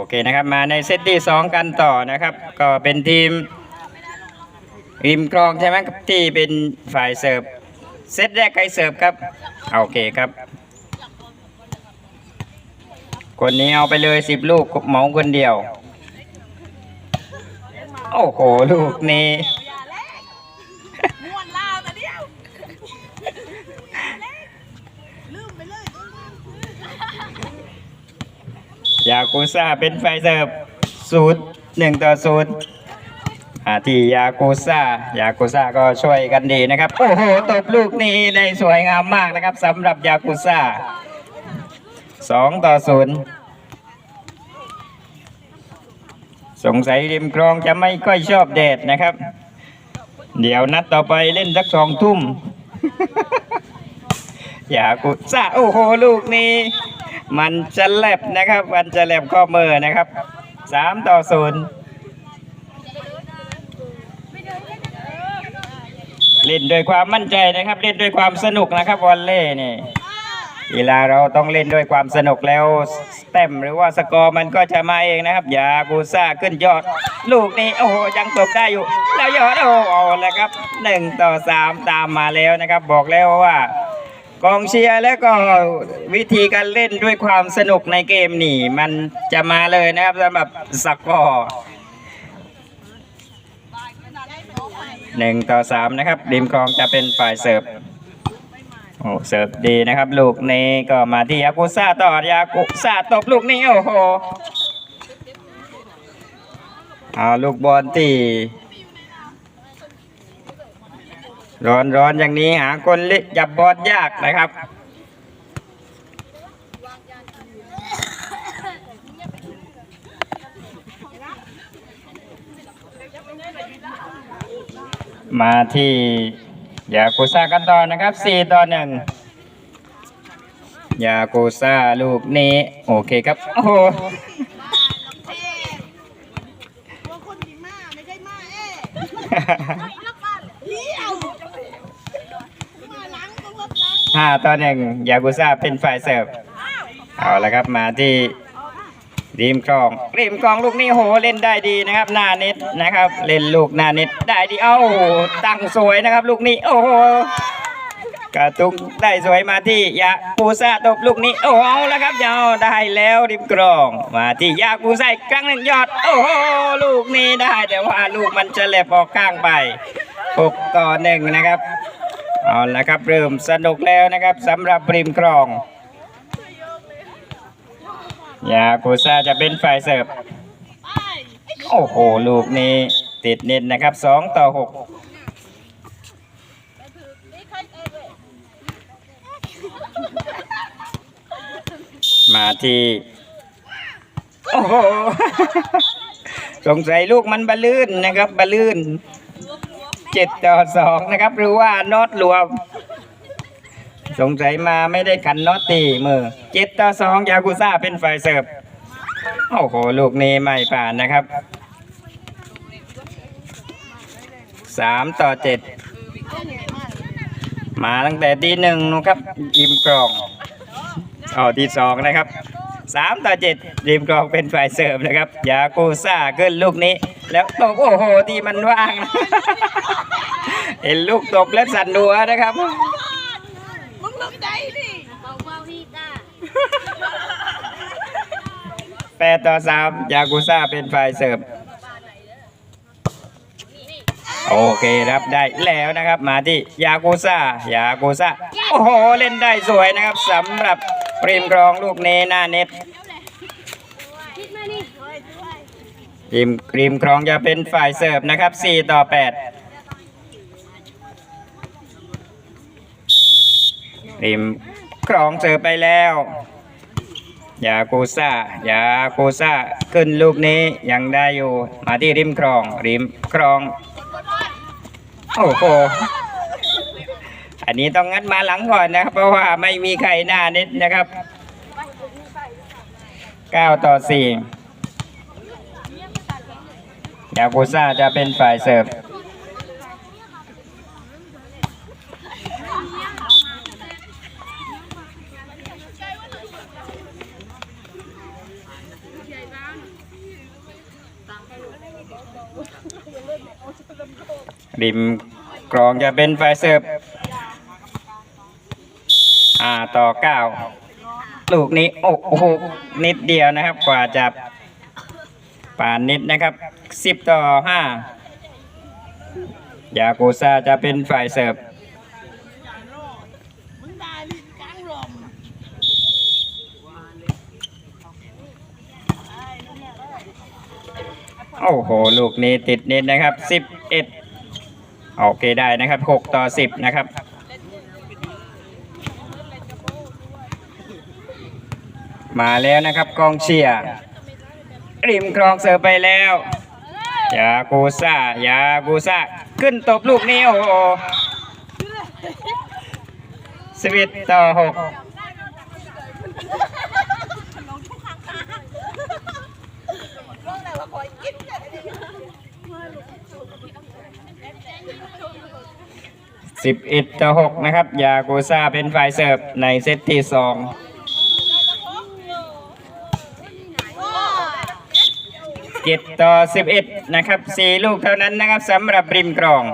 อเคนะครับมาในเซตที่สองกันต่อนะครับ ก็เป็นทีมริมกรองใช่ไหมครับที่เป็นฝ่ายเสิร์ฟเซตแรกใครเสิร์ฟครับโอเคครับ คนนี้เอาไปเลยสิบลูกเหมาคนเดียว โอ้โห ลูกนี้ลาวแต่เดียวลืมไปเลย ยากูซ่าเป็นไฟเสิร์ฟศูนย์หนึ่งต่อศูนย์อาที่ยากูซ่ายากูซ่าก็ช่วยกันดีนะครับ โอ้โหตบลูกนี้ได้สวยงามมากนะครับสำหรับยากูซ่าสองต่อศูนย์สงสัยริมคลองจะไม่ค่อยชอบแดดนะครับ เดี๋ยวนัดต่อไปเล่นสักสองทุ่ม ยากุซ่าโอ้โห ลูกนี้ มันจะแลบนะครับมันจะแลบข้อมือนะครับสามต่อศูนย์เล่นด้วยความมั่นใจนะครับ เล่นด้วยความสนุกนะครับวอลเล่นี่เวลาเราต้องเล่นด้วยความสนุกแล้วแต้มหรือว่าสกอร์มันก็จะมาเองนะครับ ยากูซ่าขึ้นยอด ลูกนี้โอ้โหยังตบได้อยู่ แล้วยอดโอ้โหเอาแล้วครับหนึ่งต่อสามตามมาแล้วนะครับ บอกแล้วว่า กองเชียร์แล้วก็วิธีการเล่นด้วยความสนุกในเกมนี่ มันจะมาเลยนะครับสำหรับสกอร์หนึ่งต่อสามนะครับริมคลองจะเป็นฝ่ายเสิร์ฟโอ้เสิร์ฟดีนะครับ ลูกนี้ก็มาที่ยากุซ่าต่อยากุซ่าตบลูกนี้โอ้โหเอาลูกบอลที่ ร้อนร้อนอย่างนี้หาคนเลิจับบอลยากนะครับ มาที่ยากูซ่ากันต่อนะครับ4ต่อ1ยากูซ่าลูกนี้ โอเคครับ โอ้โหตัวคนกินมาไม่ใช่มา 5 ต่อ 1 ยากุซ่าเป็นฝ่ายเสิร์ฟ เอาละครับมาที่ริมกรองริมกรองลูกนี้โหเล่นได้ดีนะครับ หน้าเน็ตนะครับ เล่นลูกหน้าเน็ตได้ดีเอ้าตั้งสวยนะครับ ลูกนี้ โอ้โหกระตุกได้สวยมาที่ยากูซ่าตบลูกนี้ โอ้โหแล้วครับยาวได้แล้วริมกรอง มาที่ยากูซาอีกคงหนึ่งยอด โอ้โหลูกนี้ได้แต่ว่าลูกมันจะแหลบออกข้างไป6ต่อหนึ่งนะครับ เอาละครับเริ่มสนุกแล้วนะครับสำหรับริมคลองยากูซาจะเป็นฝ่ายเสิร์ฟโอ้โห ลูกนี้ติดเน็ตนะครับสองต่อหกมาที่ โอ้โห สงสัยลูกมันบอลลื่นนะครับบอลลื่น เจ็ดต่อสองนะครับ หรือว่าน็อตรวม สงสัยมาไม่ได้ขันน็อตตีมือเจ็ดต่อสองยากุซ่าเป็นฝ่ายเสิร์ฟโอ้โหลูกนี้ไม่ผ่านนะครับสามต่อเจ็ดมาตั้งแต่ทีหนึ่งนะครับริมกรองเอที่สองนะครับ สามต่อเจ็ดริมกรองเป็นฝ่ายเสิร์ฟนะครับ ยากูซ่าขึ้นลูกนี้ แล้วตกโอ้โหที่มันว่างเห็นลูกตกแล้วสั่นหัวนะครับ มึงลงใจดิแปดต่อสามยากูซ่าเป็นฝ่ายเสิร์ฟโอเครับได้แล้วนะครับมาที่ยากูซ่ายากูซ่าโอ้โห เล่นได้สวยนะครับสำหรับ ริมกรองลูกเนหน้าเน็ตริมริมครองจะเป็นฝ่ายเสิร์ฟนะครับ 4 ต่อ8ริมครองเสิร์ฟไปแล้วยากูซ่ายากูซ่าขึ้นลูกนี้ยังได้อยู่ มาที่ริมครอง ริมครอง โอ้โห อันนี้ต้องงัดมาหลังก่อนนะครับ เพราะว่าไม่มีใครหน้านิดนะครับ9ต่อ4ยากูซ่าจะเป็นฝ่ายเสิร์ฟริมกรองจะเป็นฝ่ายเสิร์ฟ อ่าต่อเก้าลูกนี้โอ้โหนิดเดียวนะครับ กว่าจะป่านนิดนะครับสิบต่อห้ายากูซาจะเป็นฝ่ายเสิร์ฟโอ้โห ลูกนี้ติดนิดนะครับสิบเอ็ดโอเคได้นะครับหกต่อสิบนะครับ มาแล้วนะครับกองเชียร์ริมครองเสิร์ฟไปแล้ว ยากูซ่ายากูซ่าขึ้นตบลูกนี้โอ้โหสิบเอ็ดต่อหกร้องแต่ว่าคอยกินกันสิบเอ็ดต่อหกนะครับ ยากูซ่าเป็นฝ่ายเสิร์ฟในเซตที่สอง เจ็ดต่อสิบเอ็ดนะครับสี่ลูกเท่านั้นนะครับสำหรับริมกรอง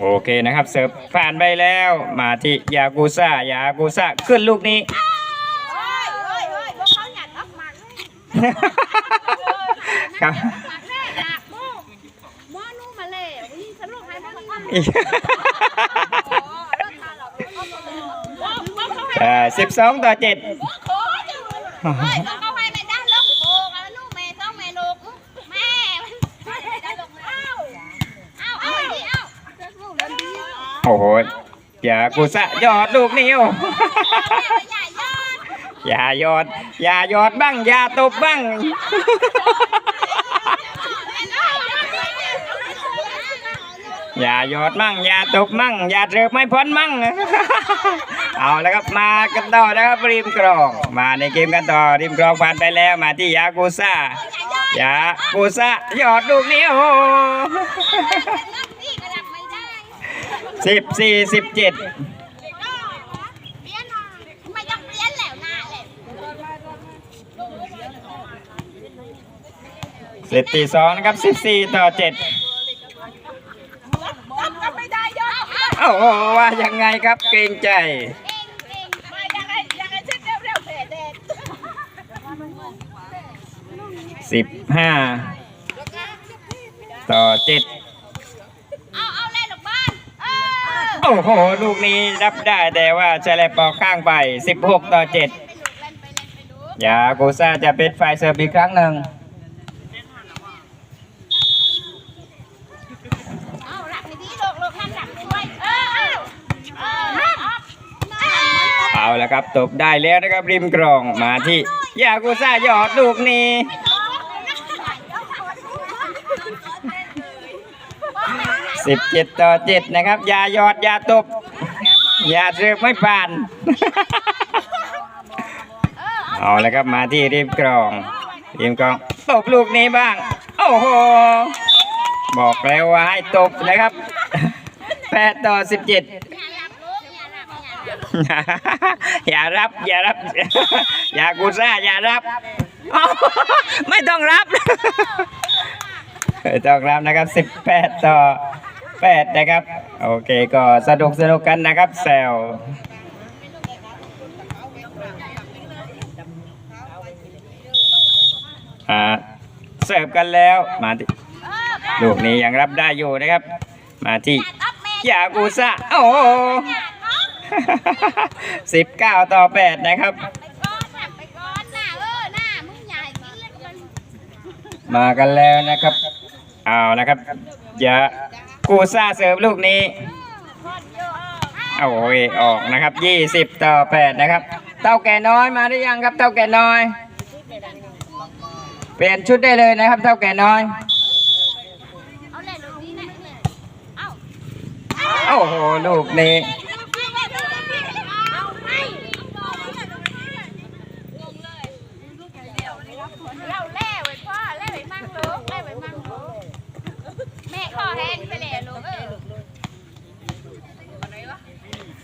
โอเคนะครับเสิร์ฟผ่านไปแล้วมาที่ยากูซ่ายากูซ่าขึ้นลูกนี้ครับ แม่หนักโม่หม้อนุ่มมาเลยวิ่งสนุก ให้บ้างอีกอ่าสิบสองต่อเจ็ดโอย่าโอ้โหยอดมั่งอย่าตบมั่งอย่าเสิร์ฟไม่พ้นมั่ง เอาแล้วครับมากันต่อนะครับริมกรอง มาในเกมกันต่อริมกรองผ่านไปแล้วมาที่ยากูซ่ายากูซ่าหยอดลูกนี้โอ้สิบสี่สิบเจ็ดเปลี่ยนมาจะเปลี่ยนแล้วนะเลยเซตที่สองนะครับสิบสี่ต่อเจ็ด ก็ไม่ได้ยอด โอ้โหว่ายังไงครับเกรงใจเองเองมายังไงยังไงเช่นเร็วเร็วเด็ดเด็ดสิบห้าต่อเจ็ดเอาเอาเล่นหรอกบ้านโอ้โห ลูกนี้รับได้แต่ว่าแฉลบปอกข้างไป 16 ต่อ7ไปลูกเล่นไปเล่นไปดูยากูซ่าจะเป็นฝ่ายเสิร์ฟอีครั้งหนึ่ง เอาหลักดีๆลูกลูกห้ามหลักด้วยเออเอาเออห้าม ครับ ตบได้แล้วนะครับริมกรองมาที่ยากูซ่าหยอดลูกนี้17ต่อ7นะครับอยาหยอดอยาตบอย่าเสิร์ฟไม่ผ่าน เอาแล้วครับมาที่ริมกรองริมกรองตบลูกนี้บ้าง โอ้โห บอกแล้วว่าให้ตบนะครับ8ต่อ17อย่าหลับลูกอย่าหลับ อย่ารับ อย่ารับ อย่ากูซ่าอย่ารับ ไม่ต้องรับไม่ต้องรับนะครับ 18 ต่อ 8 นะครับ โอเคก็สนุกสนุกกันนะครับแซวอ่าเสิร์ฟกันแล้วมาที่ลูกนี้ยังรับได้อยู่นะครับ มาที่อัพแม่ยากูซ่าโอ้ สิบเก้าต่อแปดนะครับ มากันแล้วนะครับ เอานะครับอย่ากูซ่าเสิร์ฟลูกนี้อดเอะโอ้ยออกนะครับยี่สิบต่อแปดนะครับ เต้าแก่น้อยมาหรือยังครับ เต้าแก่น้อย เปลี่ยนชุดได้เลยนะครับ เต้าแก่น้อยอาเล่นลูกนี้นะเอาโอ้โห ลูกนี้ เอาให้เราแล่ไว้พ่อแล่ไว้มั่งลูกแล่ไว้มั่งลูกแม่ขอแห้งไปเลยลูกเออ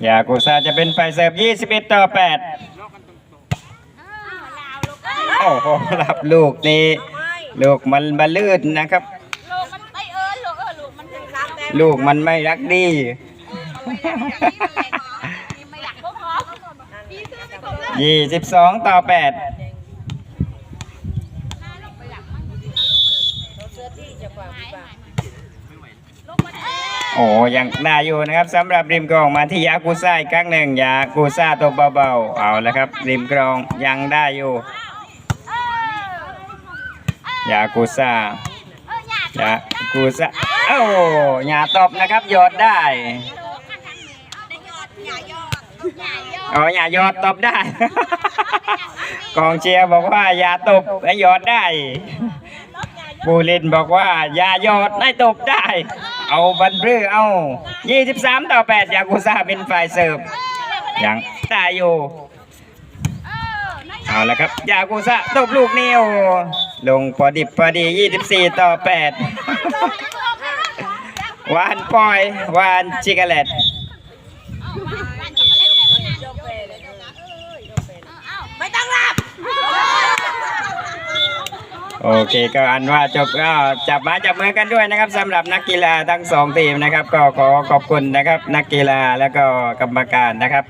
ยากุซ่าจะเป็นฝ่ายเสิร์ฟ21 ต่อ 8 โอ้โหรับลูกนี้ลูกมันบาลื่นนะครับ ลูกมันไปเอิญลูกเออลูกมันถึงรักแต่ลูกมันไม่รักดีไม่อยากพวกเขาพี่ซื้อไปครบแล้ว22 ต่อ 8 โอ้ยังได้อยู่นะครับสำหรับริมกรองมาที่ยากูซ่าอีกครั้งหนึ่งยากูซ่าตัวเบาๆเอาละครับ ริมกรองยังได้อยู่ยากูซ่ายากูซ่าโอ้หยาตบนะครับโยอดได้อย่ายอดอย่ายอดอ๋อหยาโยอดตบได้ กองเชียร์บอกว่ายาตบให้โยอดได้บูลินบอกว่ายาโยอดให้ตบได้ เอาบันบรือเอา 23 ต่อ 8 ยากูซ่าเป็นฝ่ายเสิร์ฟยังได้อยู่เออนั่นเอาละครับ ยากูซ่าตบลูกนิ้วลงพอดิบพอดี 24 ต่อ 8 วานปอย วานชิกาเลต ไม่ต้องรับ โอเคก็อันว่าจบก็จับมาจับมือกันด้วยนะครับสำหรับนักกีฬาทั้งสองทีมนะครับ ก็ขอขอบคุณนะครับ นักกีฬาแล้วก็กรรมการนะครับ